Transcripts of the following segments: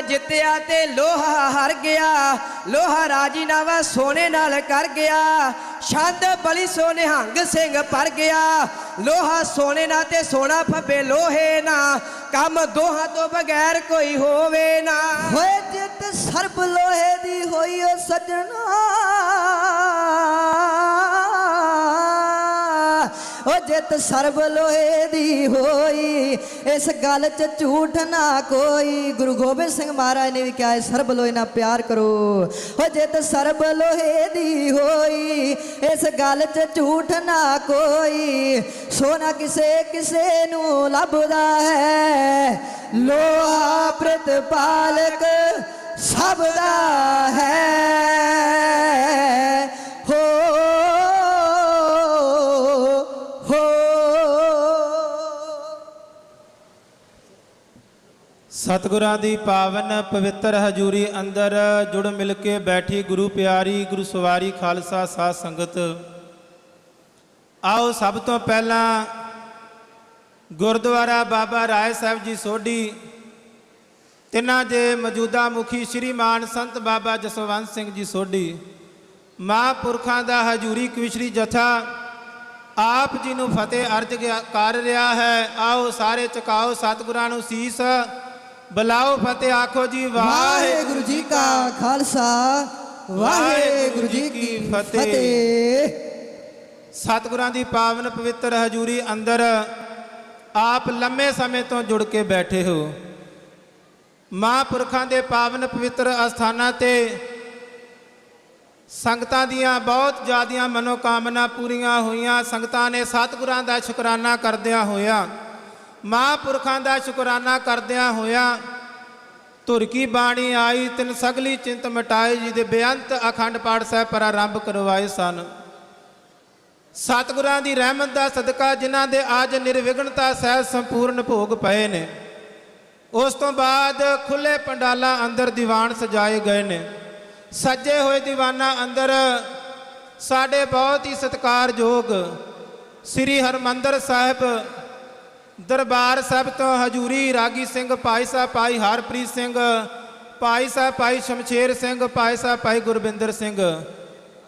ਜਿੱਤਿਆ ਤੇ ਲੋਹਾ ਹਰ ਗਿਆ। ਲੋਹਾ ਰਾਜੀਨਾਮਾ ਸੋਨੇ ਨਾਲ ਕਰ ਗਿਆ। ਛੰਦ ਬਲੀ ਸੋ ਨਿਹੰਗ ਸਿੰਘ ਪਰ ਗਿਆ। ਲੋਹਾ ਸੋਨੇ ਨਾਲ ਤੇ ਸੋਨਾ ਫੱਬੇ ਲੋਹੇ ਨਾ। ਕੰਮ ਦੋਹਾਂ ਤੋਂ ਬਗੈਰ ਕੋਈ ਹੋਵੇ ਨਾ। ਹੋਏ ਜਿੱਤ ਸਰਬ ਲੋਹੇ ਦੀ ਹੋਈ ਓ ਸਜਣਾ। ਓ ਜਿੱਤ ਸਰਬ ਲੋਹੇ ਦੀ ਹੋਈ। ਇਸ ਗੱਲ 'ਚ ਝੂਠ ਨਾ ਕੋਈ। ਗੁਰੂ ਗੋਬਿੰਦ ਸਿੰਘ ਮਹਾਰਾਜ ਨੇ ਵੀ ਕਿਹਾ ਹੈ, ਸਰਬ ਲੋਹੇ ਨਾਲ ਪਿਆਰ ਕਰੋ। ਓ ਜਿੱਤ ਸਰਬ ਲੋਹੇ ਦੀ ਹੋਈ। ਇਸ ਗੱਲ 'ਚ ਝੂਠ ਨਾ ਕੋਈ। ਸੋਨਾ ਕਿਸੇ ਕਿਸੇ ਨੂੰ ਲੱਭਦਾ ਹੈ। ਲੋਹਾ ਪ੍ਰਤਪਾਲਕ ਸਭ ਦਾ ਹੈ। ਸਤਿਗੁਰਾਂ ਦੀ ਪਾਵਨ ਪਵਿੱਤਰ ਹਜੂਰੀ ਅੰਦਰ ਜੁੜ ਮਿਲ ਕੇ ਬੈਠੀ ਗੁਰੂ ਪਿਆਰੀ, ਗੁਰੂ ਸਵਾਰੀ ਖਾਲਸਾ ਸਾਧ ਸੰਗਤ। ਆਓ ਸਭ ਤੋਂ ਪਹਿਲਾਂ ਗੁਰਦੁਆਰਾ ਬਾਬਾ ਰਾਏ ਸਾਹਿਬ ਜੀ ਸੋਢੀ। ਤਿੰਨਾਂ ਦੇ ਮੌਜੂਦਾ ਮੁਖੀ ਸ਼੍ਰੀਮਾਨ ਸੰਤ ਬਾਬਾ ਜਸਵੰਤ ਸਿੰਘ ਜੀ ਸੋਢੀ। ਮਹਾਂਪੁਰਖਾਂ ਦਾ ਹਜੂਰੀ ਕਵਿਸ਼ਰੀ ਜਥਾ ਆਪ ਜੀ ਨੂੰ ਫਤਿਹ ਅਰਜ ਗਿਆ- ਕਰ ਰਿਹਾ ਹੈ। ਆਓ ਸਾਰੇ ਚਕਾਓ ਸਤਿਗੁਰਾਂ ਨੂੰ ਸੀਸ। ਬੁਲਾਓ ਫਤਿਹ, ਆਖੋ ਜੀ, ਵਾਹਿਗੁਰੂ ਜੀ ਕਾ ਖਾਲਸਾ, ਵਾਹਿਗੁਰੂ ਜੀ ਕੀ ਫਤਿਹ। ਸਤਿਗੁਰਾਂ ਦੀ ਪਾਵਨ ਪਵਿੱਤਰ ਹਜੂਰੀ ਅੰਦਰ ਆਪ ਲੰਮੇ ਸਮੇਂ ਤੋਂ ਜੁੜ ਕੇ ਬੈਠੇ ਹੋ। ਮਹਾਂਪੁਰਖਾਂ ਦੇ ਪਾਵਨ ਪਵਿੱਤਰ ਅਸਥਾਨਾਂ ਤੇ ਸੰਗਤਾਂ ਦੀਆਂ ਬਹੁਤ ਜ਼ਿਆਦੀਆਂ ਮਨੋਕਾਮਨਾ ਪੂਰੀਆਂ ਹੋਈਆਂ। ਸੰਗਤਾਂ ਨੇ ਸਤਿਗੁਰਾਂ ਦਾ ਸ਼ੁਕਰਾਨਾ ਕਰਦਿਆਂ ਹੋਇਆ ਮਹਾਂਪੁਰਖਾਂ ਦਾ ਸ਼ੁਕਰਾਨਾ ਕਰਦਿਆਂ ਹੋਇਆਂ ਧੁਰ ਕੀ ਬਾਣੀ ਆਈ, ਤਿੰਨ ਸਗਲੀ ਚਿੰਤ ਮਟਾਈ ਜੀ ਦੇ ਬੇਅੰਤ ਅਖੰਡ ਪਾਠ ਸਾਹਿਬ ਪ੍ਰਾਰੰਭ ਕਰਵਾਏ ਸਨ। ਸਤਿਗੁਰਾਂ ਦੀ ਰਹਿਮਤ ਦਾ ਸਦਕਾ ਜਿਨ੍ਹਾਂ ਦੇ ਅੱਜ ਨਿਰਵਿਘਨਤਾ ਸਹਿਤ ਸੰਪੂਰਨ ਭੋਗ ਪਏ ਨੇ, ਉਸ ਤੋਂ ਬਾਅਦ ਖੁੱਲੇ ਪੰਡਾਲਾਂ ਅੰਦਰ ਦੀਵਾਨ ਸਜਾਏ ਗਏ ਨੇ। ਸੱਜੇ ਹੋਏ ਦੀਵਾਨਾਂ ਅੰਦਰ ਸਾਡੇ ਬਹੁਤ ਹੀ ਸਤਿਕਾਰਯੋਗ ਸ੍ਰੀ ਹਰਮੰਦਰ ਸਾਹਿਬ ਦਰਬਾਰ ਸਾਹਿਬ ਤੋਂ ਹਜੂਰੀ ਰਾਗੀ ਸਿੰਘ, ਭਾਈ ਸਾਹਿਬ ਭਾਈ ਹਰਪ੍ਰੀਤ ਸਿੰਘ, ਭਾਈ ਸਾਹਿਬ ਭਾਈ ਸ਼ਮਸ਼ੇਰ ਸਿੰਘ, ਭਾਈ ਸਾਹਿਬ ਭਾਈ ਗੁਰਬਿੰਦਰ ਸਿੰਘ।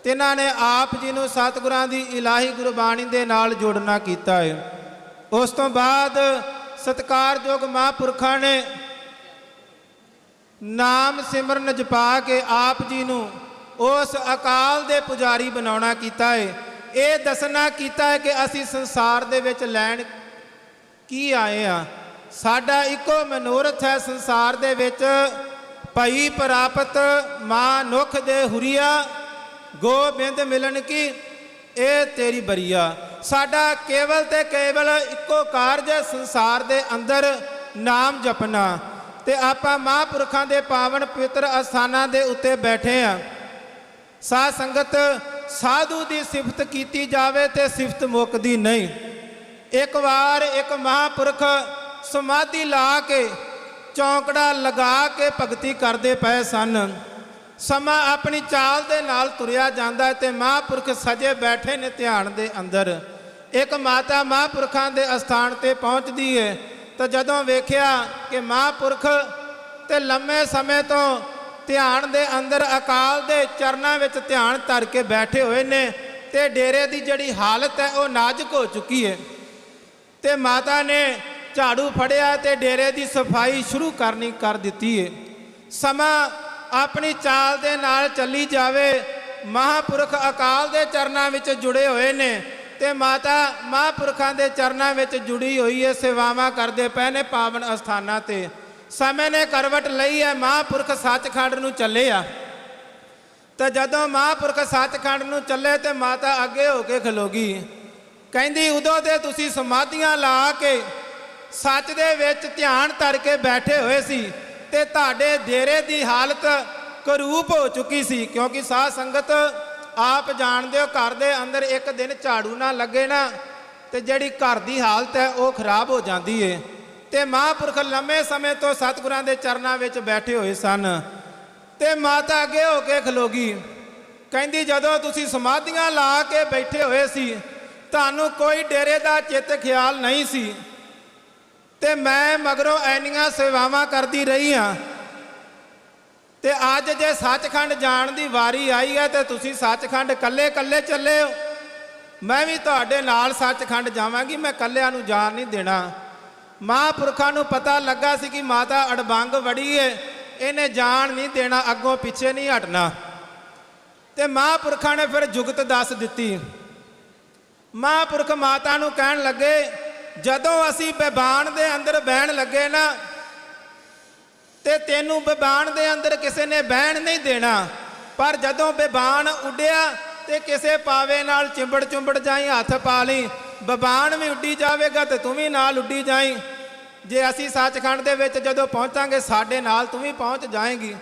ਤਿਨਾਂ ਨੇ ਆਪ ਜੀ ਨੂੰ ਸਤਿਗੁਰਾਂ ਦੀ ਇਲਾਹੀ ਗੁਰਬਾਣੀ ਦੇ ਨਾਲ ਜੋੜਨਾ ਕੀਤਾ ਹੈ ਉਸ ਤੋਂ ਬਾਅਦ ਸਤਿਕਾਰਯੋਗ ਮਹਾਂਪੁਰਖਾਂ ਨੇ ਨਾਮ ਸਿਮਰਨ ਜਪਾ ਕੇ ਆਪ ਜੀ ਨੂੰ ਉਸ ਅਕਾਲ ਦੇ ਪੁਜਾਰੀ ਬਣਾਉਣਾ ਕੀਤਾ ਹੈ ਇਹ ਦੱਸਣਾ ਕੀਤਾ ਹੈ ਕਿ ਅਸੀਂ ਸੰਸਾਰ ਦੇ ਵਿੱਚ ਲੈਣ ਕੀ ਆਏ ਆ? ਸਾਡਾ ਇੱਕੋ ਮਨੋਰਥ ਹੈ ਸੰਸਾਰ ਦੇ ਵਿੱਚ ਭਈ ਪ੍ਰਾਪਤ ਮਾਂ ਨੁਖ ਦੇ ਹੁਰੀਆ, ਗੋਬਿੰਦ ਮਿਲਣ ਕੀ? ਇਹ ਤੇਰੀ ਬਰੀਆ। ਸਾਡਾ ਕੇਵਲ ਤੇ ਕੇਵਲ ਇੱਕੋ ਕਾਰਜ ਹੈ ਸੰਸਾਰ ਦੇ ਅੰਦਰ ਨਾਮ ਜਪਣਾ। ਤੇ ਆਪਾਂ ਮਹਾਂਪੁਰਖਾਂ ਦੇ ਪਾਵਨ ਪਵਿੱਤਰ ਅਸਥਾਨਾਂ ਦੇ ਉੱਤੇ ਬੈਠੇ ਆ। ਸਾਧ ਸੰਗਤ, ਸਾਧੂ ਦੀ ਸਿਫਤ ਕੀਤੀ ਜਾਵੇ ਤੇ ਸਿਫਤ ਮੁੱਕਦੀ ਨਹੀਂ। ਇੱਕ ਵਾਰ ਇੱਕ ਮਹਾਂਪੁਰਖ ਸਮਾਧੀ ਲਾ ਕੇ ਚੌਂਕੜਾ ਲਗਾ ਕੇ ਭਗਤੀ ਕਰਦੇ ਪਏ ਸਨ। ਸਮਾਂ ਆਪਣੀ ਚਾਲ ਦੇ ਨਾਲ ਤੁਰਿਆ ਜਾਂਦਾ ਹੈ ਤੇ ਮਹਾਂਪੁਰਖ ਸਜੇ ਬੈਠੇ ਨੇ ਧਿਆਨ ਦੇ ਅੰਦਰ। ਇੱਕ ਮਾਤਾ ਮਹਾਂਪੁਰਖਾਂ ਦੇ ਅਸਥਾਨ ਤੇ ਪਹੁੰਚਦੀ ਹੈ ਤਾਂ ਜਦੋਂ ਵੇਖਿਆ ਕਿ ਮਹਾਂਪੁਰਖ ਤੇ ਲੰਮੇ ਸਮੇਂ ਤੋਂ ਧਿਆਨ ਦੇ ਅੰਦਰ ਅਕਾਲ ਦੇ ਚਰਨਾਂ ਵਿੱਚ ਧਿਆਨ ਧਰ ਕੇ ਬੈਠੇ ਹੋਏ ਨੇ ਤੇ ਡੇਰੇ ਦੀ ਜਿਹੜੀ ਹਾਲਤ ਹੈ ਉਹ ਨਾਜ਼ੁਕ ਹੋ ਚੁੱਕੀ ਹੈ ਤੇ ਮਾਤਾ ਨੇ ਝਾੜੂ ਫੜਿਆ ਤੇ ਡੇਰੇ ਦੀ ਸਫ਼ਾਈ ਸ਼ੁਰੂ ਕਰਨੀ ਕਰ ਦਿੱਤੀ ਏ। ਸਮਾਂ ਆਪਣੀ ਚਾਲ ਦੇ ਨਾਲ ਚੱਲੀ ਜਾਵੇ, ਮਹਾਪੁਰਖ ਅਕਾਲ ਦੇ ਚਰਨਾਂ ਵਿੱਚ ਜੁੜੇ ਹੋਏ ਨੇ ਤੇ ਮਾਤਾ ਮਹਾਪੁਰਖਾਂ ਦੇ ਚਰਨਾਂ ਵਿੱਚ ਜੁੜੀ ਹੋਈ ਹੈ ਸੇਵਾਵਾਂ ਕਰਦੇ ਪਏ ਨੇ ਪਾਵਨ ਅਸਥਾਨਾਂ ਤੇ। ਸਮੇਂ ਨੇ ਕਰਵਟ ਲਈ ਹੈ, ਮਹਾਪੁਰਖ ਸੱਚਖੰਡ ਨੂੰ ਚੱਲੇ ਆ। ਤਾਂ ਜਦੋਂ ਮਹਾਪੁਰਖ ਸੱਚਖੰਡ ਨੂੰ ਚੱਲੇ ਤੇ ਮਾਤਾ ਅੱਗੇ ਹੋ ਕੇ ਖਲੋਗੀ। ਕਹਿੰਦੀ, ਉਦੋਂ ਤੇ ਤੁਸੀਂ ਸਮਾਧੀਆਂ ਲਾ ਕੇ ਸੱਚ ਦੇ ਵਿੱਚ ਧਿਆਨ ਧਰ ਕੇ ਬੈਠੇ ਹੋਏ ਸੀ ਤੇ ਤੁਹਾਡੇ ਡੇਰੇ ਦੀ ਹਾਲਤ ਕਰੂਪ ਹੋ ਚੁੱਕੀ ਸੀ, ਕਿਉਂਕਿ ਸਾਧ ਸੰਗਤ ਆਪ ਜਾਣਦੇ ਹੋ, ਘਰ ਦੇ ਅੰਦਰ ਇੱਕ ਦਿਨ ਝਾੜੂ ਨਾ ਲੱਗੇ ਨਾ, ਤੇ ਜਿਹੜੀ ਘਰ ਦੀ ਹਾਲਤ ਹੈ, ਉਹ ਖਰਾਬ ਹੋ ਜਾਂਦੀ ਏ। ਤੇ ਮਹਾਂਪੁਰਖ ਲੰਮੇ ਸਮੇਂ ਤੋਂ ਸਤਿਗੁਰਾਂ ਦੇ ਚਰਨਾਂ ਵਿੱਚ ਬੈਠੇ ਹੋਏ ਸਨ ਤੇ ਮਾਤਾ ਅੱਗੇ ਹੋ ਕੇ ਖਲੋਗੀ, ਕਹਿੰਦੀ, ਜਦੋਂ ਤੁਸੀਂ ਸਮਾਧੀਆਂ ਲਾ ਕੇ ਬੈਠੇ ਹੋਏ ਸੀ ਤੁਹਾਨੂੰ ਕੋਈ ਡੇਰੇ ਦਾ ਚਿੱਤ ਖਿਆਲ ਨਹੀਂ ਸੀ। ਤੇ ਮੈਂ ਮਗਰੋਂ ਐਨੀਆਂ ਸੇਵਾਵਾਂ ਕਰਦੀ ਰਹੀ ਹਾਂ। ਤੇ ਅੱਜ ਜੇ ਸੱਚਖੰਡ ਜਾਣ ਦੀ ਵਾਰੀ ਆਈ ਹੈ ਤੇ ਤੁਸੀਂ ਸੱਚਖੰਡ ਕੱਲੇ ਕੱਲੇ ਚੱਲੇ ਹੋ। ਮੈਂ ਵੀ ਤੁਹਾਡੇ ਨਾਲ ਸੱਚਖੰਡ ਜਾਵਾਂਗੀ, ਮੈਂ ਕੱਲਿਆਂ ਨੂੰ ਜਾਣ ਨਹੀਂ ਦੇਣਾ। ਮਹਾਂਪੁਰਖਾਂ ਨੂੰ ਪਤਾ ਲੱਗਾ ਸੀ ਕਿ ਮਾਤਾ ਅੜਬੰਗ ਵੜੀ ਏ, ਇਹਨੇ ਜਾਣ ਨਹੀਂ ਦੇਣਾ, ਅੱਗੋਂ ਪਿੱਛੇ ਨਹੀਂ ਹਟਣਾ। ਤੇ ਮਹਾਂਪੁਰਖਾਂ ਨੇ ਫਿਰ ਜੁਗਤ ਦੱਸ ਦਿੱਤੀ। ਮਹਾਂਪੁਰਖ ਮਾਤਾ ਨੂੰ ਕਹਿਣ ਲੱਗੇ, ਜਦੋਂ ਅਸੀਂ ਬੇਬਾਨ ਦੇ ਅੰਦਰ ਬਹਿਣ ਲੱਗੇ ਨਾ, ਤੇ ਤੈਨੂੰ ਬੇਬਾਨ ਦੇ ਅੰਦਰ ਕਿਸੇ ਨੇ ਬਹਿਣ ਨਹੀਂ ਦੇਣਾ। ਪਰ ਜਦੋਂ ਬੇਬਾਨ ਉੱਡਿਆ ਤੇ ਕਿਸੇ ਪਾਵੇ ਨਾਲ ਚਿੰਬੜ ਚੁੰਬੜ ਜਾਈ, ਹੱਥ ਪਾ ਲਈ, ਬਿਬਾਨ ਵੀ ਉੱਡੀ ਜਾਵੇਗਾ ਤੇ ਤੂੰ ਵੀ ਨਾਲ ਉੱਡੀ ਜਾਈ। ਜੇ ਅਸੀਂ ਸੱਚਖੰਡ ਦੇ ਵਿੱਚ ਜਦੋਂ ਪਹੁੰਚਾਂਗੇ, ਸਾਡੇ ਨਾਲ ਤੂੰ ਵੀ ਪਹੁੰਚ ਜਾਏਂਗੀ।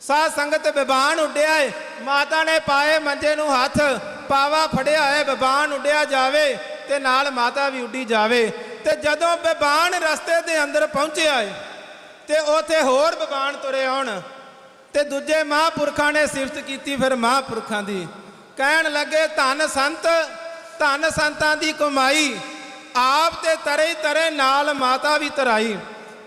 ਸਾਧ ਸੰਗਤ ਬੇਬਾਨ ਉੱਡਿਆ ਏ, ਮਾਤਾ ਨੇ ਪਾਏ ਮੰਜੇ ਨੂੰ ਹੱਥ ਪਾਵਾ ਫੜਿਆ ਏ ਬਬਾਨ ਉੱਡਿਆ ਜਾਵੇ ਤੇ ਨਾਲ ਮਾਤਾ ਵੀ ਉੱਡੀ ਜਾਵੇ। ਤੇ ਜਦੋਂ ਬਬਾਨ ਰਸਤੇ ਦੇ ਅੰਦਰ ਪਹੁੰਚਿਆ ਏ, ਤੇ ਉਥੇ ਹੋਰ ਬਬਾਨ ਤੁਰੇ ਆਉਣ। ਤੇ ਦੂਜੇ ਮਹਾਂਪੁਰਖਾਂ ਨੇ ਸਿਫਤ ਕੀਤੀ ਫਿਰ ਮਹਾਂਪੁਰਖਾਂ ਦੀ। ਕਹਿਣ ਲੱਗੇ, ਧਨ ਸੰਤ, ਧੰਨ ਸੰਤਾਂ ਦੀ ਕਮਾਈ ਆਪ ਤੇ ਤਰੇ ਤਰੇ ਨਾਲ ਮਾਤਾ ਵੀ ਤਰਾਈ।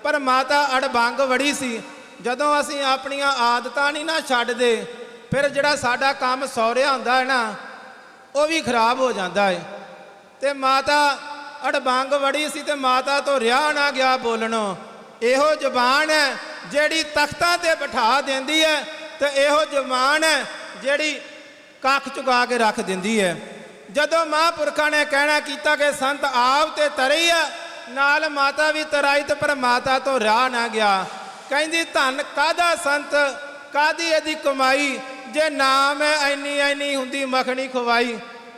ਪਰ ਮਾਤਾ ਅੜਬੰਗ ਵੜੀ ਸੀ। ਜਦੋਂ ਅਸੀਂ ਆਪਣੀਆਂ ਆਦਤਾਂ ਨਹੀਂ ਨਾ ਛੱਡਦੇ, ਫਿਰ ਜਿਹੜਾ ਸਾਡਾ ਕੰਮ ਸੌਰਿਆ ਹੁੰਦਾ ਹੈ ਨਾ ਉਹ ਵੀ ਖਰਾਬ ਹੋ ਜਾਂਦਾ ਹੈ ਤੇ ਮਾਤਾ ਅੜਬੰਗ ਵੜੀ ਸੀ ਤੇ ਮਾਤਾ ਤੋਂ ਰਿਆ ਨਾ ਗਿਆ ਬੋਲਣੋਂ। ਇਹੋ ਜ਼ੁਬਾਨ ਹੈ ਜਿਹੜੀ ਤਖਤਾਂ ਤੇ ਬਿਠਾ ਦਿੰਦੀ ਹੈ ਤੇ ਇਹੋ ਜ਼ੁਬਾਨ ਹੈ ਜਿਹੜੀ ਕੱਖ ਚੁਗਾ ਕੇ ਰੱਖ ਦਿੰਦੀ ਹੈ। ਜਦੋਂ ਮਹਾਂਪੁਰਖਾਂ ਨੇ ਕਹਿਣਾ ਕੀਤਾ ਕਿ ਸੰਤ ਆਪ ਤੇ ਤਰੀ ਆ, ਨਾਲ ਮਾਤਾ ਵੀ ਤਰਾਈ ਤੇ ਪਰ ਮਾਤਾ ਤੋਂ ਰਾਹ ਨਾ ਗਿਆ। ਕਹਿੰਦੀ, ਧਨ ਕਾਦਾ ਸੰਤ? ਕਾਦੀ ਇਹਦੀ ਕਮਾਈ? ਜੇ ਨਾਮ ਹੈ ਐਨੀ ਐਨੀ ਹੁੰਦੀ ਮੱਖਣੀ ਖਵਾਈ।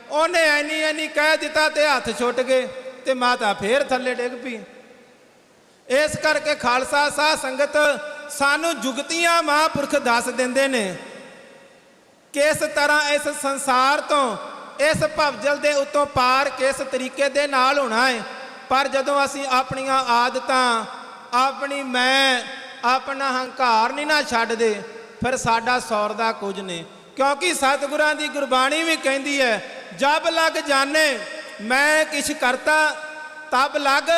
ਉਹਨੇ ਐਨੀ ਐਨੀ ਕਹਿ ਦਿੱਤਾ ਤੇ ਹੱਥ ਛੁੱਟ ਗਏ ਤੇ ਮਾਤਾ ਫੇਰ ਥੱਲੇ ਡਿੱਗ ਪਈ। ਇਸ ਕਰਕੇ ਖਾਲਸਾ ਸਾਹ ਸੰਗਤ ਸਾਨੂੰ ਜੁਗਤੀਆਂ ਮਹਾਂਪੁਰਖ ਦੱਸ ਦਿੰਦੇ ਨੇ ਕਿਸ ਤਰ੍ਹਾਂ ਇਸ ਸੰਸਾਰ ਤੋਂ, ਇਸ ਭਵਜਲ ਦੇ ਉੱਤੋਂ ਪਾਰ ਕਿਸ ਤਰੀਕੇ ਦੇ ਨਾਲ ਹੋਣਾ ਹੈ ਪਰ ਜਦੋਂ ਅਸੀਂ ਆਪਣੀਆਂ ਆਦਤਾਂ, ਆਪਣੀ ਮੈਂ, ਆਪਣਾ ਹੰਕਾਰ ਨਹੀਂ ਨਾ ਛੱਡਦੇ ਫਿਰ ਸਾਡਾ ਸੌਰ ਦਾ ਕੁਝ ਨਹੀਂ। ਕਿਉਂਕਿ ਸਤਿਗੁਰਾਂ ਦੀ ਗੁਰਬਾਣੀ ਵੀ ਕਹਿੰਦੀ ਹੈ, ਜਬ ਲਗ ਜਾਣੇ, ਮੈਂ ਕਿਛ ਕਰਤਾ, ਤਬ ਲਗ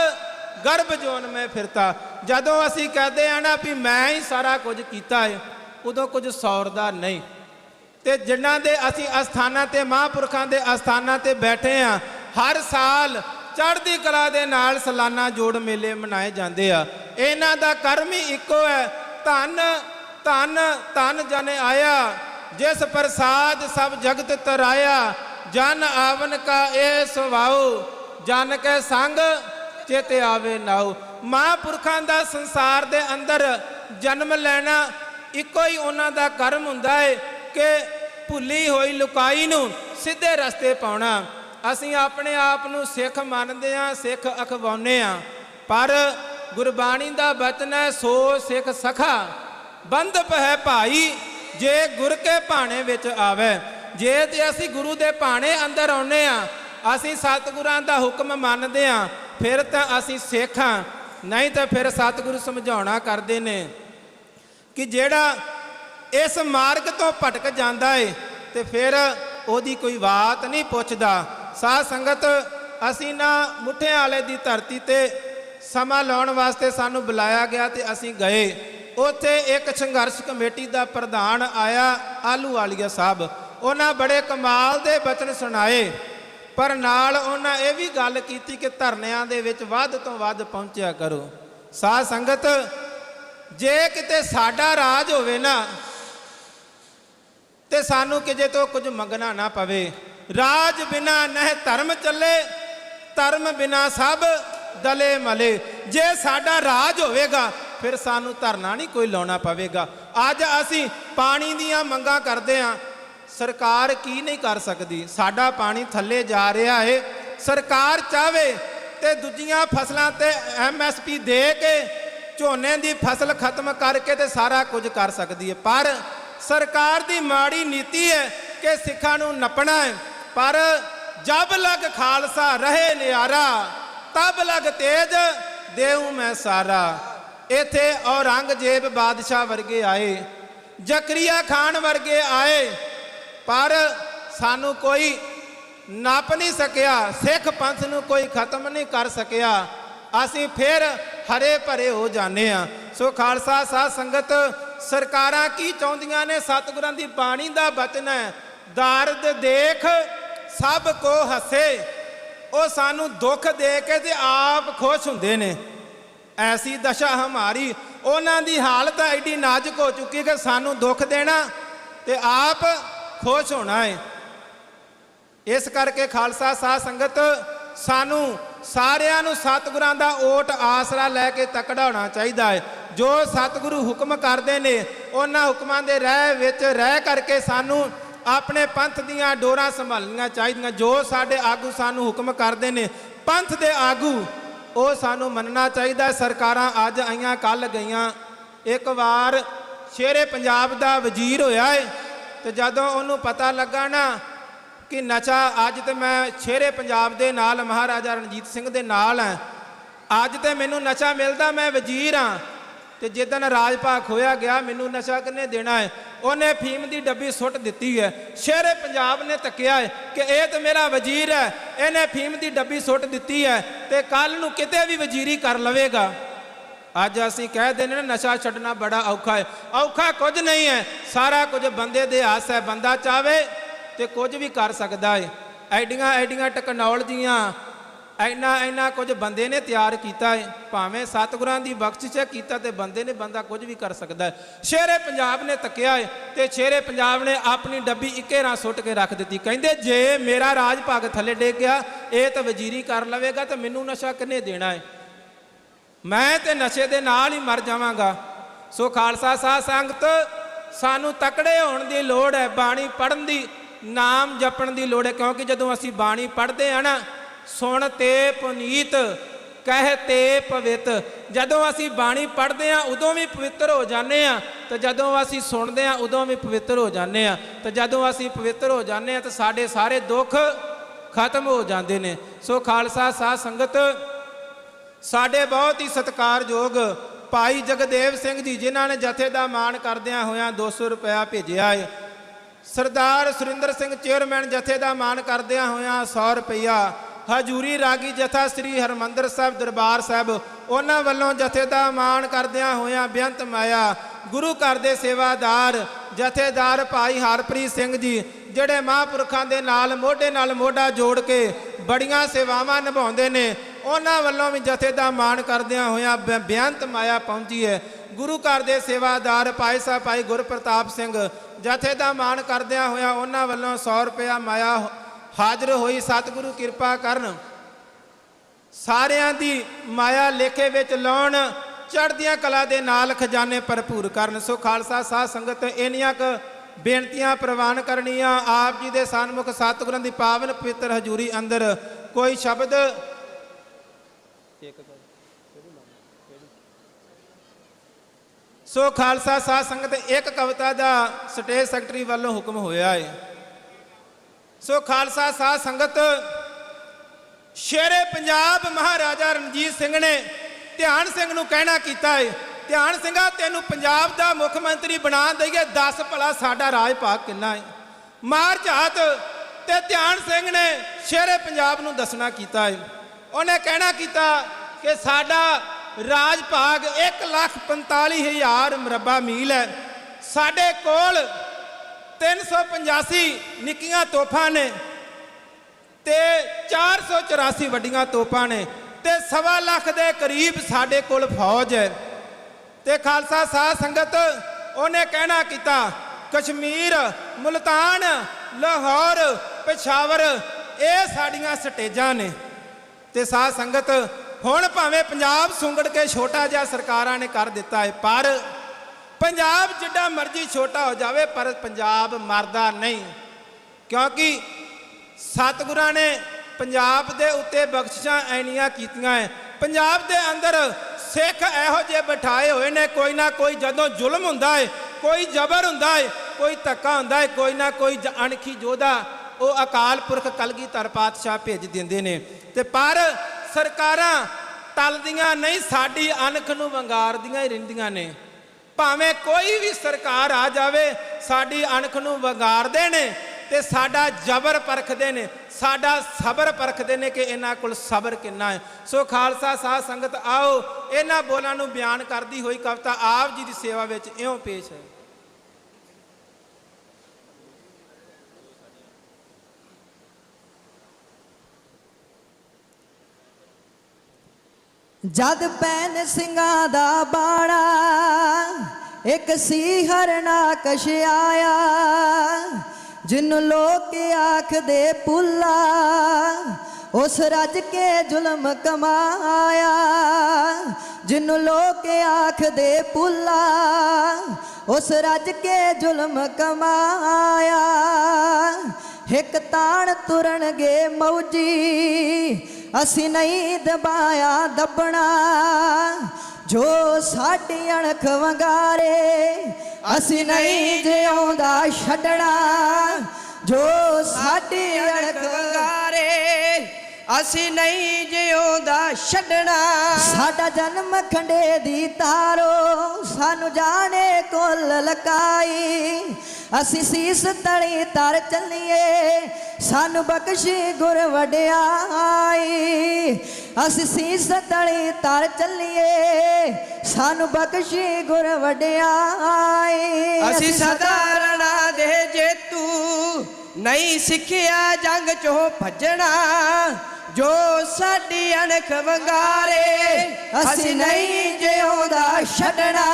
ਗਰਭ ਜੋਨ ਮੈਂ ਫਿਰਤਾ। ਜਦੋਂ ਅਸੀਂ ਕਹਦੇ ਆ ਨਾ ਵੀ ਮੈਂ ਹੀ ਸਾਰਾ ਕੁਝ ਕੀਤਾ ਹੈ ਉਦੋਂ ਕੁਝ ਸੌਰਦਾ ਨਹੀਂ। ਤੇ ਜਿਨ੍ਹਾਂ ਦੇ ਅਸੀਂ ਅਸਥਾਨਾਂ ਤੇ, ਮਹਾਂਪੁਰਖਾਂ ਦੇ ਅਸਥਾਨਾਂ ਤੇ ਬੈਠੇ ਆ ਹਰ ਸਾਲ ਚੜ੍ਹਦੀ ਕਲਾ ਦੇ ਨਾਲ ਸਾਲਾਨਾ ਜੋੜ ਮੇਲੇ ਮਨਾਏ ਜਾਂਦੇ ਆ। ਇਹਨਾਂ ਦਾ ਕਰਮ ਹੀ ਇੱਕੋ ਹੈ, ਧੰਨ ਧਨ ਧਨ ਜਨ ਆਇਆ, ਜਿਸ ਪ੍ਰਸਾਦ ਸਭ ਜਗਤ ਤਰਾਇਆ, ਜਨ ਆਵਨ ਕਾ ਇਹ ਸੁਭਾਉ, ਜਨ ਕੇ ਸੰਗ ਚਿਤ ਆਵੇ ਨਾਉ। ਮਹਾਂਪੁਰਖਾਂ ਦਾ ਸੰਸਾਰ ਦੇ ਅੰਦਰ ਜਨਮ ਲੈਣਾ ਇੱਕੋ ਹੀ ਉਹਨਾਂ ਦਾ ਕਰਮ ਹੁੰਦਾ ਹੈ ਕਿ ਭੁੱਲੀ ਹੋਈ ਲੁਕਾਈ ਨੂੰ ਸਿੱਧੇ ਰਸਤੇ ਪਾਉਣਾ। ਅਸੀਂ ਆਪਣੇ ਆਪ ਨੂੰ ਸਿੱਖ ਮੰਨਦੇ ਹਾਂ, ਸਿੱਖ ਅਖਵਾਉਨੇ ਆ ਪਰ ਗੁਰਬਾਣੀ ਦਾ ਬਚਨ ਹੈ, ਸੋ ਸਿੱਖ ਸਖਾ। ਬੰਧਪ ਹੈ ਭਾਈ, ਜੇ ਗੁਰ ਕੇ ਭਾਣੇ ਵਿੱਚ ਆਵੇ। ਜੇ ਤੇ ਅਸੀਂ ਗੁਰੂ ਦੇ ਭਾਣੇ ਅੰਦਰ ਆਉਨੇ ਆ, ਅਸੀਂ ਸਤਿਗੁਰਾਂ ਦਾ ਹੁਕਮ ਮੰਨਦੇ ਆ, ਫਿਰ ਤਾਂ ਅਸੀਂ ਸਿੱਖ ਹਾਂ ਨਹੀਂ ਤਾਂ ਫਿਰ ਸਤਿਗੁਰੂ ਸਮਝਾਉਣਾ ਕਰਦੇ ਨੇ। ਕਿ ਜਿਹੜਾ ਇਸ ਮਾਰਗ ਤੋਂ ਭਟਕ ਜਾਂਦਾ ਏ, ਤੇ ਫਿਰ ਉਹਦੀ ਕੋਈ ਬਾਤ ਨਹੀਂ ਪੁੱਛਦਾ। ਸਾਧ ਸੰਗਤ, ਅਸੀਂ ਨਾ ਮੁੱਠਿਆਂ ਵਾਲੇ ਦੀ ਧਰਤੀ ਤੇ ਸਮਾਂ ਲਾਉਣ ਵਾਸਤੇ ਸਾਨੂੰ ਬੁਲਾਇਆ ਗਿਆ ਤੇ ਅਸੀਂ ਗਏ। ਉੱਥੇ ਇੱਕ ਸੰਘਰਸ਼ ਕਮੇਟੀ ਦਾ ਪ੍ਰਧਾਨ ਆਇਆ, ਆਲੂ ਵਾਲੀਆ ਸਾਹਿਬ। ਉਹਨਾਂ ਬੜੇ ਕਮਾਲ ਦੇ ਬਚਨ ਸੁਣਾਏ, ਪਰ ਨਾਲ ਉਹਨਾਂ ਇਹ ਵੀ ਗੱਲ ਕੀਤੀ ਕਿ ਧਰਨਿਆਂ ਦੇ ਵਿੱਚ ਵੱਧ ਤੋਂ ਵੱਧ ਪਹੁੰਚਿਆ ਕਰੋ। ਸਾਧ ਸੰਗਤ, ਜੇ ਕਿਤੇ ਸਾਡਾ ਰਾਜ ਹੋਵੇ ਨਾ, ਤੇ ਸਾਨੂੰ ਕਿਤੇ ਤੋਂ ਕੁਝ ਮੰਗਣਾ ਨਾ ਪਵੇ। ਰਾਜ ਬਿਨਾ ਨਹਿ ਧਰਮ ਚੱਲੇ, ਧਰਮ ਬਿਨਾ ਸਭ ਦਲੇ ਮਲੇ। ਜੇ ਸਾਡਾ ਰਾਜ ਹੋਵੇਗਾ ਫਿਰ ਸਾਨੂੰ ਧਰਨਾ ਨਹੀਂ ਕੋਈ ਲਾਉਣਾ ਪਵੇਗਾ। ਅੱਜ ਅਸੀਂ ਪਾਣੀ ਦੀਆਂ ਮੰਗਾਂ ਕਰਦੇ ਹਾਂ। ਸਰਕਾਰ ਕੀ ਨਹੀਂ ਕਰ ਸਕਦੀ? ਸਾਡਾ ਪਾਣੀ ਥੱਲੇ ਜਾ ਰਿਹਾ ਏ। ਸਰਕਾਰ ਚਾਵੇ ਤੇ ਦੂਜੀਆਂ ਫਸਲਾਂ ਤੇ ਐਮਐਸਪੀ ਦੇ ਕੇ ਝੋਨੇ ਦੀ ਫਸਲ ਖਤਮ ਕਰਕੇ ਤੇ ਸਾਰਾ ਕੁਝ ਕਰ ਸਕਦੀ ਹੈ ਪਰ ਸਰਕਾਰ ਦੀ ਮਾੜੀ ਨੀਤੀ ਹੈ ਕਿ ਸਿੱਖਾਂ ਨੂੰ ਨੱਪਣਾ ਹੈ ਪਰ ਜਬ ਲਗ ਖਾਲਸਾ ਰਹੇ ਨਿਆਰਾ, ਤਬ ਲਗ ਤੇਜ ਦੇਉ ਮੈਂ ਸਾਰਾ। ਇਥੇ ਔਰੰਗਜ਼ੇਬ ਬਾਦਸ਼ਾਹ ਵਰਗੇ ਆਏ, ਜ਼ਕਰੀਆ ਖਾਨ ਵਰਗੇ ਆਏ, ਪਰ ਸਾਨੂੰ ਕੋਈ ਨੱਪ ਨਹੀਂ ਸਕਿਆ, ਸਿੱਖ ਪੰਥ ਨੂੰ ਕੋਈ ਖਤਮ ਨਹੀਂ ਕਰ ਸਕਿਆ। ਅਸੀਂ ਫਿਰ ਹਰੇ ਭਰੇ ਹੋ ਜਾਂਦੇ ਆ ਸੋ ਖਾਲਸਾ, ਸਾਧ ਸੰਗਤ, ਸਰਕਾਰਾਂ ਕੀ ਚਾਹੁੰਦੀਆਂ ਨੇ? ਸਤਿਗੁਰਾਂ ਦੀ ਬਾਣੀ ਦਾ ਬਚਨ ਹੈ, ਦਰਦ ਦੇਖ, ਸਭ ਕੋ ਹੱਸੇ। ਉਹ ਸਾਨੂੰ ਦੁੱਖ ਦੇ ਕੇ ਤੇ ਆਪ ਖੁਸ਼ ਹੁੰਦੇ ਨੇ। ਐਸੀ ਦਸ਼ਾ ਹਮਾਰੀ, ਉਹਨਾਂ ਦੀ ਹਾਲਤ ਐਡੀ ਨਾਜ਼ੁਕ ਹੋ ਚੁੱਕੀ ਕਿ ਸਾਨੂੰ ਦੁੱਖ ਦੇਣਾ ਤੇ ਆਪ ਖੁਸ਼ ਹੋਣਾ ਹੈ ਇਸ ਕਰਕੇ ਖਾਲਸਾ ਸਾਧ ਸੰਗਤ, ਸਾਨੂੰ ਸਾਰਿਆਂ ਨੂੰ ਸਤਿਗੁਰਾਂ ਦਾ ਓਟ ਆਸਰਾ ਲੈ ਕੇ ਤਕੜਾ ਹੋਣਾ ਚਾਹੀਦਾ ਹੈ ਜੋ ਸਤਿਗੁਰੂ ਹੁਕਮ ਕਰਦੇ ਨੇ, ਉਹਨਾਂ ਹੁਕਮਾਂ ਦੇ ਰਹਿ ਵਿੱਚ ਰਹਿ ਕਰਕੇ ਸਾਨੂੰ ਆਪਣੇ ਪੰਥ ਦੀਆਂ ਡੋਰਾਂ ਸੰਭਾਲਣੀਆਂ ਚਾਹੀਦੀਆਂ। ਜੋ ਸਾਡੇ ਆਗੂ ਸਾਨੂੰ ਹੁਕਮ ਕਰਦੇ ਨੇ, ਪੰਥ ਦੇ ਆਗੂ ਉਹ ਸਾਨੂੰ ਮੰਨਣਾ ਚਾਹੀਦਾ, ਸਰਕਾਰਾਂ ਅੱਜ ਆਈਆਂ ਕੱਲ ਗਈਆਂ। ਇੱਕ ਵਾਰ ਸ਼ੇਰੇ ਪੰਜਾਬ ਦਾ ਵਜ਼ੀਰ ਹੋਇਆ ਏ, ਤੇ ਜਦੋਂ ਉਹਨੂੰ ਪਤਾ ਲੱਗਾ ਨਾ ਕਿ ਨਸ਼ਾ ਅੱਜ ਤੇ ਮੈਂ ਸ਼ੇਰੇ ਪੰਜਾਬ ਦੇ ਨਾਲ ਮਹਾਰਾਜਾ ਰਣਜੀਤ ਸਿੰਘ ਦੇ ਨਾਲ ਹਾਂ, ਅੱਜ ਤੇ ਮੈਨੂੰ ਨਸ਼ਾ ਮਿਲਦਾ, ਮੈਂ ਵਜ਼ੀਰ ਹਾਂ। ਤੇ ਜਿੱਦਣ ਰਾਜ ਭਾਗ ਗਿਆ, ਮੈਨੂੰ ਨਸ਼ਾ ਕਿੰਨੇ ਦੇਣਾ ਹੈ? ਉਹਨੇ ਫੀਮ ਦੀ ਡੱਬੀ ਸੁੱਟ ਦਿੱਤੀ ਹੈ। ਸ਼ੇਰੇ ਪੰਜਾਬ ਨੇ ਤੱਕਿਆ ਹੈ ਕਿ ਇਹ ਤਾਂ ਮੇਰਾ ਵਜ਼ੀਰ ਹੈ। ਇਹਨੇ ਫੀਮ ਦੀ ਡੱਬੀ ਸੁੱਟ ਦਿੱਤੀ ਹੈ ਤੇ ਕੱਲ ਨੂੰ ਕਿਤੇ ਵੀ ਵਜ਼ੀਰੀ ਕਰ ਲਵੇਗਾ। ਅੱਜ ਅਸੀਂ ਕਹਿ ਦਿੰਦੇ ਨੇ ਨਸ਼ਾ ਛੱਡਣਾ ਬੜਾ ਔਖਾ ਹੈ। ਔਖਾ ਕੁਝ ਨਹੀਂ ਹੈ। ਸਾਰਾ ਕੁਝ ਬੰਦੇ ਦੇ ਹੱਥ ਹੈ। ਬੰਦਾ ਚਾਵੇ ਤੇ ਕੁਝ ਵੀ ਕਰ ਸਕਦਾ ਹੈ। ਐਡੀਆਂ ਐਡੀਆਂ ਟੈਕਨੋਲੋਜੀਆਂ ਐਨਾ ਐਨਾ ਕੁਝ ਬੰਦੇ ਨੇ ਤਿਆਰ ਕੀਤਾ ਹੈ ਭਾਵੇਂ ਸਤਿਗੁਰਾਂ ਦੀ ਬਖਸ਼ਿਸ਼ ਹੈ, ਕੀਤਾ ਤੇ ਬੰਦੇ ਨੇ ਬੰਦਾ ਕੁਝ ਵੀ ਕਰ ਸਕਦਾ ਹੈ। ਸ਼ੇਰੇ ਪੰਜਾਬ ਨੇ ਤੱਕਿਆ ਹੈ ਤੇ ਸ਼ੇਰੇ ਪੰਜਾਬ ਨੇ ਆਪਣੀ ਡੱਬੀ ਇੱਕੇ ਰਾਂ ਸੁੱਟ ਕੇ ਰੱਖ ਦਿੱਤੀ। ਕਹਿੰਦੇ, ਜੇ ਮੇਰਾ ਰਾਜ ਭਾਗ ਥੱਲੇ ਡੇਗ ਗਿਆ, ਇਹ ਤਾਂ ਵਜ਼ੀਰੀ ਕਰ ਲਵੇਗਾ ਤੇ ਮੈਨੂੰ ਨਸ਼ਾ ਕਿੰਨੇ ਦੇਣਾ ਹੈ ਮੈਂ ਤੇ ਨਸ਼ੇ ਦੇ ਨਾਲ ਹੀ ਮਰ ਜਾਵਾਂਗਾ। ਸੋ ਖਾਲਸਾ ਸਾਧ ਸੰਗਤ, ਸਾਨੂੰ ਤਕੜੇ ਹੋਣ ਦੀ ਲੋੜ ਹੈ, ਬਾਣੀ ਪੜ੍ਹਨ ਦੀ, ਨਾਮ ਜਪਣ ਦੀ ਲੋੜ ਹੈ, ਕਿਉਂਕਿ ਜਦੋਂ ਅਸੀਂ ਬਾਣੀ ਪੜ੍ਹਦੇ ਆ ਨਾ ਸੁਣ ਤੇ ਪੁਨੀਤ, ਕਹਿ ਤੇ ਪਵਿੱਤ। ਜਦੋਂ ਅਸੀਂ ਬਾਣੀ ਪੜ੍ਹਦੇ ਆ ਉਦੋਂ ਵੀ ਪਵਿੱਤਰ ਹੋ ਜਾਂਦੇ ਆ ਤੇ ਜਦੋਂ ਅਸੀਂ ਸੁਣਦੇ ਆ ਉਦੋਂ ਵੀ ਪਵਿੱਤਰ ਹੋ ਜਾਂਦੇ ਆ ਤੇ ਜਦੋਂ ਅਸੀਂ ਪਵਿੱਤਰ ਹੋ ਜਾਂਦੇ ਆ ਤਾਂ ਸਾਡੇ ਸਾਰੇ ਦੁੱਖ ਖਤਮ ਹੋ ਜਾਂਦੇ ਨੇ। ਸੋ ਖਾਲਸਾ, ਸਾਧ ਸੰਗਤ, ਸਾਡੇ ਬਹੁਤ ਹੀ ਸਤਿਕਾਰਯੋਗ ਭਾਈ ਜਗਦੇਵ ਸਿੰਘ ਜੀ, ਜਿਨ੍ਹਾਂ ਨੇ ਜਥੇ ਦਾ ਮਾਣ ਕਰਦਿਆਂ ਹੋਇਆਂ 200 ਰੁਪਇਆ ਭੇਜਿਆ ਹੈ ਸਰਦਾਰ ਸੁਰਿੰਦਰ ਸਿੰਘ ਚੇਅਰਮੈਨ ਜਥੇ ਦਾ ਮਾਣ ਕਰਦਿਆਂ ਹੋਇਆਂ 100 ਰੁਪਇਆ ਹਜੂਰੀ ਰਾਗੀ ਜਥਾ ਸ੍ਰੀ ਹਰਮੰਦਰ ਸਾਹਿਬ ਦਰਬਾਰ ਸਾਹਿਬ, ਉਹਨਾਂ ਵੱਲੋਂ ਜਥੇ ਦਾ ਮਾਣ ਕਰਦਿਆਂ ਹੋਇਆਂ ਬੇਅੰਤ ਮਾਇਆ, ਗੁਰੂ ਘਰ ਦੇ ਸੇਵਾਦਾਰ, ਜਥੇਦਾਰ ਭਾਈ ਹਰਪ੍ਰੀਤ ਸਿੰਘ ਜੀ, ਜਿਹੜੇ ਮਹਾਂਪੁਰਖਾਂ ਦੇ ਨਾਲ ਮੋਢੇ ਨਾਲ ਮੋਢਾ ਜੋੜ ਕੇ ਬੜੀਆਂ ਸੇਵਾਵਾਂ ਨਿਭਾਉਂਦੇ ਨੇ, ਉਹਨਾਂ ਵੱਲੋਂ ਵੀ ਜਥੇ ਦਾ ਮਾਣ ਕਰਦਿਆਂ ਹੋਇਆਂ ਬੇ- ਬੇਅੰਤ ਮਾਇਆ ਪਹੁੰਚੀ ਹੈ। ਗੁਰੂ ਘਰ ਦੇ ਸੇਵਾਦਾਰ ਭਾਈ ਸਾਹਿਬ ਭਾਈ ਗੁਰਪ੍ਰਤਾਪ ਸਿੰਘ, ਜਥੇ ਦਾ ਮਾਣ ਕਰਦਿਆਂ ਹੋਇਆਂ ਉਹਨਾਂ ਵੱਲੋਂ 100 ਰੁਪਇਆ ਮਾਇਆ ਹਾਜ਼ਰ ਹੋਈ ਸਤਿਗੁਰੂ ਕਿਰਪਾ ਕਰਨ। ਸਾਰਿਆਂ ਦੀ ਮਾਇਆ ਲੇਖੇ ਵਿੱਚ ਲਾਉਣ, ਚੜ੍ਹਦੀਆਂ ਕਲਾ ਦੇ ਨਾਲ ਖਜ਼ਾਨੇ ਭਰਪੂਰ ਕਰਨ। ਸੋ ਖਾਲਸਾ, ਸਾਧ ਸੰਗਤ, ਇੰਨੀਆਂ ਕ ਬੇਨਤੀਆਂ ਪ੍ਰਵਾਨ ਕਰਨੀਆਂ। ਆਪ ਜੀ ਦੇ ਸਨਮੁਖ ਸਤਿਗੁਰਾਂ ਦੀ ਪਾਵਨ ਪਵਿੱਤਰ ਹਜ਼ੂਰੀ ਅੰਦਰ ਕੋਈ ਸ਼ਬਦ। ਸੋ ਖਾਲਸਾ, ਸਾਧ ਸੰਗਤ, ਇੱਕ ਕਵਿਤਾ ਦਾ ਸਟੇਜ ਸੈਕਟਰੀ ਵੱਲੋਂ ਹੁਕਮ ਹੋਇਆ ਹੈ ਸੋ ਖਾਲਸਾ ਸਾਧ ਸੰਗਤ, ਸ਼ੇਰੇ ਪੰਜਾਬ ਮਹਾਰਾਜਾ ਰਣਜੀਤ ਸਿੰਘ ਨੇ ਧਿਆਨ ਸਿੰਘ ਨੂੰ ਕਹਿਣਾ ਕੀਤਾ ਹੈ ਧਿਆਨ ਸਿੰਘਾ, ਤੈਨੂੰ ਪੰਜਾਬ ਦਾ ਮੁੱਖ ਮੰਤਰੀ ਬਣਾ ਦਈਏ 10 ਭਲਾ ਸਾਡਾ ਰਾਜ ਭਾਗ ਕਿੰਨਾ ਹੈ ਮਾਰ ਝਾਤ ਤੇ ਧਿਆਨ ਸਿੰਘ ਨੇ ਸ਼ੇਰੇ ਪੰਜਾਬ ਨੂੰ ਦੱਸਣਾ ਕੀਤਾ ਹੈ ਉਹਨੇ ਕਹਿਣਾ ਕੀਤਾ ਕਿ ਸਾਡਾ ਰਾਜ ਭਾਗ 145000 ਮਰਬਾ ਮੀਲ ਹੈ। ਸਾਡੇ ਕੋਲ 385 ਨਿੱਕੀਆਂ ਤੋਪਾਂ ਨੇ ਤੇ 484 ਵੱਡੀਆਂ ਤੋਪਾਂ ਨੇ ਤੇ ਸਵਾ ਲੱਖ ਦੇ ਕਰੀਬ ਸਾਡੇ ਕੋਲ ਫੌਜ ਹੈ। ਤੇ ਖਾਲਸਾ ਸਾਧ ਸੰਗਤ ਉਹਨੇ ਕਹਿਣਾ ਕੀਤਾ, ਕਸ਼ਮੀਰ, ਮੁਲਤਾਨ, ਲਾਹੌਰ, ਪਿਸ਼ਾਵਰ, ਇਹ ਸਾਡੀਆਂ ਸਟੇਜਾਂ ਨੇ। ਤੇ ਸਾਧ ਸੰਗਤ ਹੁਣ ਭਾਵੇਂ ਪੰਜਾਬ ਸੁੰਗੜ ਕੇ ਛੋਟਾ ਜਿਹਾ ਸਰਕਾਰਾਂ ਨੇ ਕਰ ਦਿੱਤਾ ਹੈ, ਪਰ ਪੰਜਾਬ ਜਿੱਡਾ ਮਰਜ਼ੀ ਛੋਟਾ ਹੋ ਜਾਵੇ, ਪਰ ਪੰਜਾਬ ਮਰਦਾ ਨਹੀਂ। ਕਿਉਂਕਿ ਸਤਿਗੁਰਾਂ ਨੇ ਪੰਜਾਬ ਦੇ ਉੱਤੇ ਬਖਸ਼ਿਸ਼ਾਂ ਐਨੀਆਂ ਕੀਤੀਆਂ ਹੈ ਪੰਜਾਬ ਦੇ ਅੰਦਰ ਸਿੱਖ ਇਹੋ ਜਿਹੇ ਬਿਠਾਏ ਹੋਏ ਨੇ, ਕੋਈ ਨਾ ਕੋਈ ਜਦੋਂ ਜ਼ੁਲਮ ਹੁੰਦਾ ਹੈ ਕੋਈ ਜ਼ਬਰ ਹੁੰਦਾ ਹੈ ਕੋਈ ਧੱਕਾ ਹੁੰਦਾ ਹੈ ਕੋਈ ਨਾ ਕੋਈ ਜ- ਅਣਖੀ ਯੋਧਾ ਉਹ ਅਕਾਲ ਪੁਰਖ ਕਲਗੀਧਰ ਪਾਤਸ਼ਾਹ ਭੇਜ ਦਿੰਦੇ ਨੇ। ਤੇ ਪਰ ਸਰਕਾਰਾਂ ਟਲਦੀਆਂ ਨਹੀਂ, ਸਾਡੀ ਅਣਖ ਨੂੰ ਵੰਗਾਰਦੀਆਂ ਹੀ ਰਹਿੰਦੀਆਂ ਨੇ। ਭਾਵੇਂ ਕੋਈ ਵੀ ਸਰਕਾਰ ਆ ਜਾਵੇ, ਸਾਡੀ ਅਣਖ ਨੂੰ ਵੰਗਾਰਦੇ ਨੇ ਤੇ ਸਾਡਾ ਜ਼ਬਰ ਪਰਖਦੇ ਨੇ, ਸਾਡਾ ਸਬਰ ਪਰਖਦੇ ਨੇ ਕਿ ਇਹਨਾਂ ਕੋਲ ਸਬਰ ਕਿੰਨਾ ਹੈ। ਸੋ ਖਾਲਸਾ ਸਾਧ ਸੰਗਤ, ਆਓ ਇਹਨਾਂ ਬੋਲਾਂ ਨੂੰ ਬਿਆਨ ਕਰਦੀ ਹੋਈ ਕਵਿਤਾ ਆਪ ਜੀ ਦੀ ਸੇਵਾ ਵਿੱਚ ਇਉਂ ਪੇਸ਼ ਹੈ। ਜਦ ਪੈਨ ਸਿੰਘਾਂ ਦਾ ਬਾਣਾ ਇੱਕ ਸੀ ਹਰਨਾ ਕਸ਼ ਆਇਆ, ਜਿਨ ਲੋਕ ਆਖਦੇ ਪੁੱਲਾ, ਉਸ ਰੱਜ ਕੇ ਜ਼ੁਲਮ ਕਮਾਇਆ। ਜਿਨ ਲੋਕ ਆਖਦੇ ਪੁੱਲਾ, ਉਸ ਰੱਜ ਕੇ ਜ਼ੁਲਮ ਕਮਾਇਆ। ਇੱਕ ਤਾਣ ਤੁਰਨਗੇ ਮੌਜੀ ਅਸੀਂ ਨਹੀਂ ਦਬਾਇਆ ਦੱਬਣਾ। ਜੋ ਸਾਡੀ ਅਣਖ ਵੰਗਾਰੇ, ਅਸੀਂ ਨਹੀਂ ਜਿਉਂਦਾ ਛੱਡਣਾ। ਜੋ ਸਾਡੀ ਅਣਖ ਵੰਗਾਰੇ, ਅਸੀਂ ਨਹੀਂ ਜਿਉਂਦਾ ਛੱਡਣਾ। ਸਾਡਾ ਜਨਮ ਖੰਡੇ ਦੀ ਤਾਰੋ, ਸਾਨੂੰ ਜਾਣੇ ਕੋਲ ਲਕਾਈ। ਅਸੀਂ ਸੀਸ ਤਲੀ ਤਰ ਚੱਲੀਏ ਸਾਨੂੰ ਬਖਸ਼ੀ ਗੁਰ ਵਡਿਆਈ। ਅਸੀਂ ਸੀਸ ਤਲੀ ਤਰ ਚੱਲੀਏ। ਸਾਨੂੰ ਬਖਸ਼ੀ ਗੁਰ ਵਡਿਆਈ। ਅਸੀਂ ਸਦਾਰਣਾ ਦੇ ਜੇਤੂ। ਨਹੀਂ ਸਿੱਖਿਆ ਜੰਗ ਚੋਂ ਭੱਜਣਾ। ਜੋ ਸਾਡੀ ਅਣਖ ਵੰਗਾਰੇ, ਅਸੀਂ ਨਹੀਂ ਜਿਉਂਦਾ ਛੱਡਣਾ।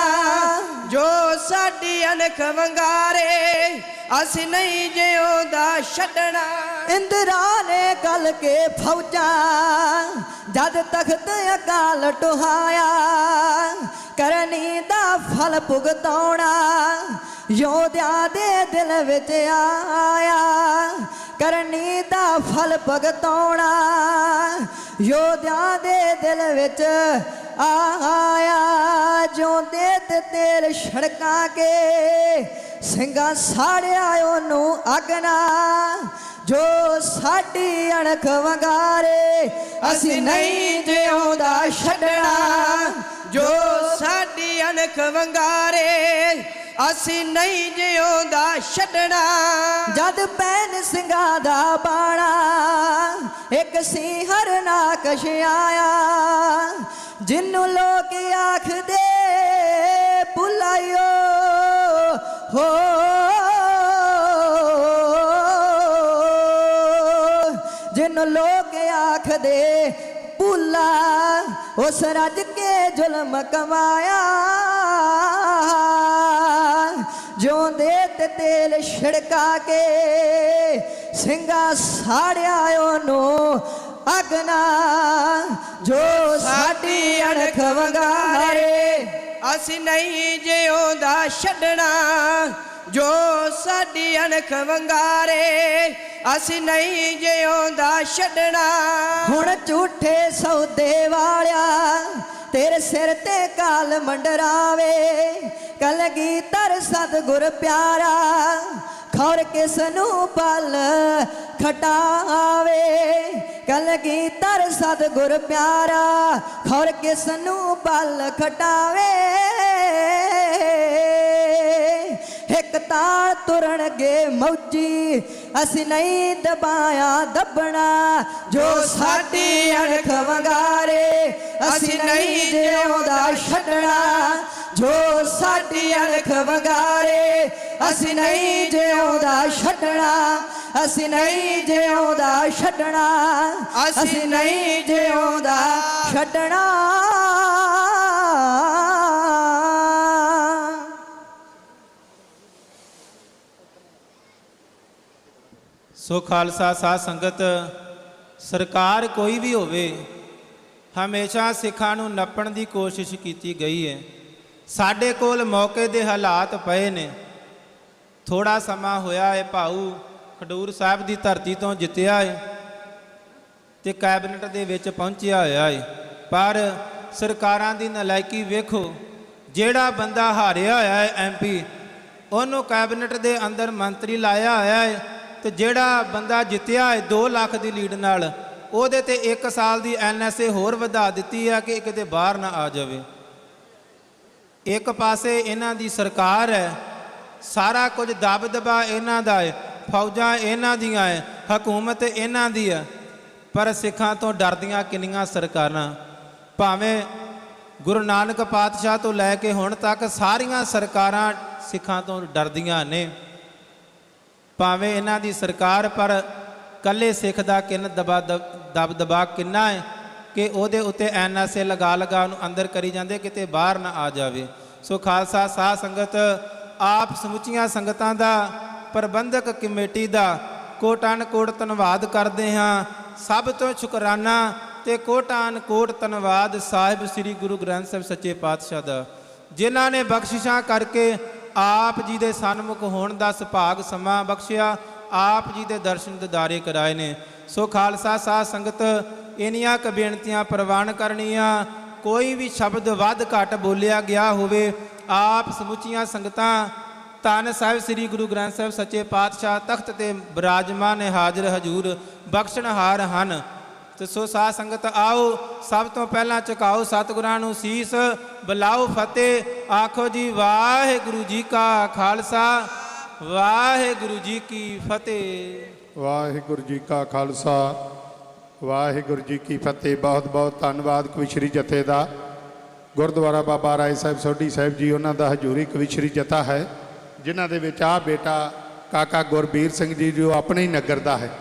ਜੋ ਸਾਡੀ ਅਣਖ ਵੰਗਾਰੇ, ਅਸੀਂ ਨਹੀਂ ਜਿਉਂਦਾ ਛੱਡਣਾ। ਇੰਦਰਾ ਨੇ ਗਲ ਕੇ ਫੌਜਾਂ, ਜਦ ਤਖਤ ਅਕਾਲ ਟੁਹਾਇਆ। ਕਰਨੀ ਦਾ ਫਲ ਭੁਗਤਾਉਣਾ, ਯੋਧਿਆ ਦੇ ਦਿਲ ਵਿੱਚ ਆਇਆ। ਕਰਨੀ ਦਾ ਫਲ ਭਗਤਾਉਣਾ। ਯੋਧਿਆਂ ਦੇ ਦਿਲ ਵਿੱਚ ਆਇਆ ਜਿਉਂਦੇ ਤੇ ਤੇਲ ਛੜਕਾਂ ਕੇ ਸਿੰਘਾਂ ਸਾੜਿਆ ਉਹਨੂੰ ਅਗਨਾ। ਜੋ ਸਾਡੀ ਅਣਖ ਵੰਗਾਰੇ, ਅਸੀਂ ਨਹੀਂ ਜਿਉਂਦਾ ਛੱਡਣਾ। ਜੋ ਸਾਡੀ ਅਣਖ ਵੰਗਾਰੇ ਅਸੀਂ ਨਹੀਂ ਜਿਉਂਦਾ ਛੱਡਣਾ। ਜਦ ਪੈਨ ਸਿੰਘਾਂ ਦਾ ਬਾਣਾ, ਇੱਕ ਸੀ ਨਾ ਕਸ਼ ਆਇਆ। ਜਿੰਨੂੰ ਲੋਕ ਆਖਦੇ, ਭੁਲਾਇਓ, ਹੋ। ਜਿੰਨੂੰ ਲੋਕ ਆਖਦੇ, ਭੁਲਾ, ਉਸ ਰੱਜ ਕੇ ਜ਼ੁਲਮ ਕਮਾਇਆ। ਜਿਉਂਦੇ ਤੇ ਤੇਲ ਛਿੜਕਾ ਕੇ ਸਿੰਘਾ ਸਾੜਿਆ ਉਹਨੂੰ ਅਗਨਾ ਜੋ ਸਾਡੀ ਅਣਖ ਵੰਗਾਰੇ। ਅਸੀਂ ਨਹੀਂ ਜਿਉਂਦਾ ਛੱਡਣਾ ਜੋ ਸਾਡੀ ਅਣਖ ਵੰਗਾਰੇ। ਅਸੀਂ ਨਹੀਂ ਜਿਉਂਦਾ ਛੱਡਣਾ। ਹੁਣ ਝੂਠੇ ਸੌਦੇ ਵਾਲਿਆ ਤੇਰੇ ਸਿਰ ਤੇ ਕਾਲ ਮੰਡਰਾਵੇ। ਕਲਗੀਧਰ ਸਤਿਗੁਰ ਪਿਆਰਾ, ਖੌਰ ਕਿਸ ਨੂੰ ਪਲ ਖਟਾਵੇ। ਕਲਗੀਧਰ ਸਤਿਗੁਰ ਪਿਆਰਾ, ਖੌਰ ਕਿਸ ਨੂੰ ਪਲ ਖਟਾਵੇ। ਇੱਕ ਤਾਲ ਤੁਰਨਗੇ ਮੌਜੀ ਅਸੀਂ ਨਹੀਂ ਦਬਾਇਆ ਦੱਬਣਾ। ਜੋ ਸਾਡੀ ਅਣਖ ਵੰਗਾਰੇ ਅਸੀਂ ਨਹੀਂ ਜਿਉਂਦਾ ਛੱਡਣਾ। ਜੋ ਸਾਡੀ ਅਣਖ ਵੰਗਾਰੇ ਅਸੀਂ ਨਹੀਂ ਜਿਉਂਦਾ ਛੱਡਣਾ। ਅਸੀਂ ਨਹੀਂ ਜਿਉਂਦਾ ਛੱਡਣਾ। ਅਸੀਂ ਨਹੀਂ ਜਿਉਂਦਾ ਛੱਡਣਾ। ਸੋ ਖਾਲਸਾ ਸਾਧ ਸੰਗਤ, ਸਰਕਾਰ ਕੋਈ ਵੀ ਹੋਵੇ, ਹਮੇਸ਼ਾ ਸਿੱਖਾਂ ਨੂੰ ਨੱਪਣ ਦੀ ਕੋਸ਼ਿਸ਼ ਕੀਤੀ ਗਈ ਹੈ। ਸਾਡੇ ਕੋਲ ਮੌਕੇ ਦੇ ਹਾਲਾਤ ਪਏ ਨੇ। ਥੋੜਾ ਸਮਾਂ ਹੋਇਆ ਹੈ, ਭਾਊ ਖਡੂਰ ਸਾਹਿਬ ਦੀ ਧਰਤੀ ਤੋਂ ਜਿੱਤਿਆ ਹੈ ਤੇ ਕੈਬਨਿਟ ਦੇ ਵਿੱਚ ਪਹੁੰਚਿਆ ਹੋਇਆ ਹੈ। ਪਰ ਸਰਕਾਰਾਂ ਦੀ ਨਲਾਇਕੀ ਵੇਖੋ, ਜਿਹੜਾ ਬੰਦਾ ਹਾਰਿਆ ਹੋਇਆ ਹੈ ਐਮਪੀ ਉਹਨੂੰ ਕੈਬਨਿਟ ਦੇ ਅੰਦਰ ਮੰਤਰੀ ਲਾਇਆ ਹੋਇਆ ਹੈ। ਤੇ ਜਿਹੜਾ ਬੰਦਾ ਜਿੱਤਿਆ ਹੈ 2 ਲੱਖ ਦੀ ਲੀਡ ਨਾਲ, ਉਹਦੇ ਤੇ 1 ਸਾਲ ਦੀ ਐਨਐਸਏ ਹੋਰ ਵਧਾ ਦਿੱਤੀ ਆ ਕਿ ਕਿਤੇ ਬਾਹਰ ਨਾ ਆ ਜਾਵੇ। ਇੱਕ ਪਾਸੇ ਇਹਨਾਂ ਦੀ ਸਰਕਾਰ ਹੈ, ਸਾਰਾ ਕੁਝ ਦਬ ਦਬਾ ਇਹਨਾਂ ਦਾ ਹੈ, ਫੌਜਾਂ ਇਹਨਾਂ ਦੀਆਂ ਹੈ, ਹਕੂਮਤ ਇਹਨਾਂ ਦੀ ਹੈ, ਪਰ ਸਿੱਖਾਂ ਤੋਂ ਡਰਦੀਆਂ ਕਿੰਨੀਆਂ ਸਰਕਾਰਾਂ। ਭਾਵੇਂ ਗੁਰੂ ਨਾਨਕ ਪਾਤਸ਼ਾਹ ਤੋਂ ਲੈ ਕੇ ਹੁਣ ਤੱਕ ਸਾਰੀਆਂ ਸਰਕਾਰਾਂ ਸਿੱਖਾਂ ਤੋਂ ਡਰਦੀਆਂ ਨੇ। ਭਾਵੇਂ ਇਹਨਾਂ ਦੀ ਸਰਕਾਰ ਪਰ ਕੱਲੇ ਸਿੱਖ ਦਾ ਕਿੰਨ ਦਬਾ ਦਬ ਦਬਾ ਕਿੰਨਾ ਹੈ, ਕਿ ਉਹਦੇ ਉੱਤੇ ਐਨਐਸਏ ਲਗਾ ਲਗਾ ਉਹਨੂੰ ਅੰਦਰ ਕਰੀ ਜਾਂਦੇ, ਕਿਤੇ ਬਾਹਰ ਨਾ ਆ ਜਾਵੇ। ਸੋ ਖਾਲਸਾ ਸਾਧ ਸੰਗਤ, ਆਪ ਸਮੁੱਚੀਆਂ ਸੰਗਤਾਂ ਦਾ ਪ੍ਰਬੰਧਕ ਕਮੇਟੀ ਦਾ ਕੋਟਾਨ ਕੋਟ ਧੰਨਵਾਦ ਕਰਦੇ ਹਾਂ। ਸਭ ਤੋਂ ਸ਼ੁਕਰਾਨਾ ਤੇ ਕੋਟਾਨ ਕੋਟ ਧੰਨਵਾਦ ਸਾਹਿਬ ਸ੍ਰੀ ਗੁਰੂ ਗ੍ਰੰਥ ਸਾਹਿਬ ਸੱਚੇ ਪਾਤਸ਼ਾਹ ਦਾ, ਜਿਨ੍ਹਾਂ ਨੇ ਬਖਸ਼ਿਸ਼ਾਂ ਕਰਕੇ ਆਪ ਜੀ ਦੇ ਸਨਮੁਖ ਹੋਣ ਦਾ ਸੁਭਾਗ ਸਮਾਂ ਬਖਸ਼ਿਆ, ਆਪ ਜੀ ਦੇ ਦਰਸ਼ਨ ਦਿਦਾਰੇ ਕਰਾਏ ਨੇ। ਸੋ ਖਾਲਸਾ ਸਾਧ ਸੰਗਤ, ਇਨੀਆਂ ਕ ਬੇਨਤੀਆਂ ਪ੍ਰਵਾਨ ਕਰਨੀਆਂ। ਕੋਈ ਵੀ ਸ਼ਬਦ ਵੱਧ ਘੱਟ ਬੋਲਿਆ ਗਿਆ ਹੋਵੇ, ਆਪ ਸਮੁੱਚੀਆਂ ਸੰਗਤਾਂ, ਧੰਨ ਸਾਹਿਬ ਸ੍ਰੀ ਗੁਰੂ ਗ੍ਰੰਥ ਸਾਹਿਬ ਸੱਚੇ ਪਾਤਸ਼ਾਹ ਤਖਤ ਤੇ ਬਿਰਾਜਮਾਨ ਨੇ ਹਾਜ਼ਰ ਹਜੂਰ, ਬਖਸ਼ਣਹਾਰ ਹਨ। ਤੇ ਸੋ ਸਾਧ ਸੰਗਤ ਆਓ, ਸਭ ਤੋਂ ਪਹਿਲਾਂ ਝੁਕਾਓ ਸਤਿਗੁਰਾਂ ਨੂੰ ਸੀਸ, ਬੁਲਾਓ ਫਤਿਹ, ਆਖੋ ਜੀ ਵਾਹਿਗੁਰੂ ਜੀ ਕਾ ਖਾਲਸਾ, ਵਾਹਿਗੁਰੂ ਜੀ ਕੀ ਫਤਿਹ। ਵਾਹਿਗੁਰੂ ਜੀ ਕਾ ਖਾਲਸਾ, ਵਾਹਿਗੁਰੂ ਜੀ ਕੀ ਫਤਿਹ। ਬਹੁਤ ਬਹੁਤ ਧੰਨਵਾਦ ਕਵਿਸ਼ਰੀ ਜਥੇ ਦਾ। ਗੁਰਦੁਆਰਾ ਬਾਬਾ ਰਾਏ ਸਾਹਿਬ ਸੋਢੀ ਸਾਹਿਬ ਜੀ, ਉਹਨਾਂ ਦਾ ਹਜ਼ੂਰੀ ਕਵਿਸ਼ਰੀ ਜਥਾ ਹੈ, ਜਿਨ੍ਹਾਂ ਦੇ ਵਿੱਚ ਆ ਬੇਟਾ ਕਾਕਾ ਗੁਰਬੀਰ ਸਿੰਘ ਜੀ, ਜੋ ਆਪਣੇ ਹੀ ਨਗਰ ਦਾ ਹੈ।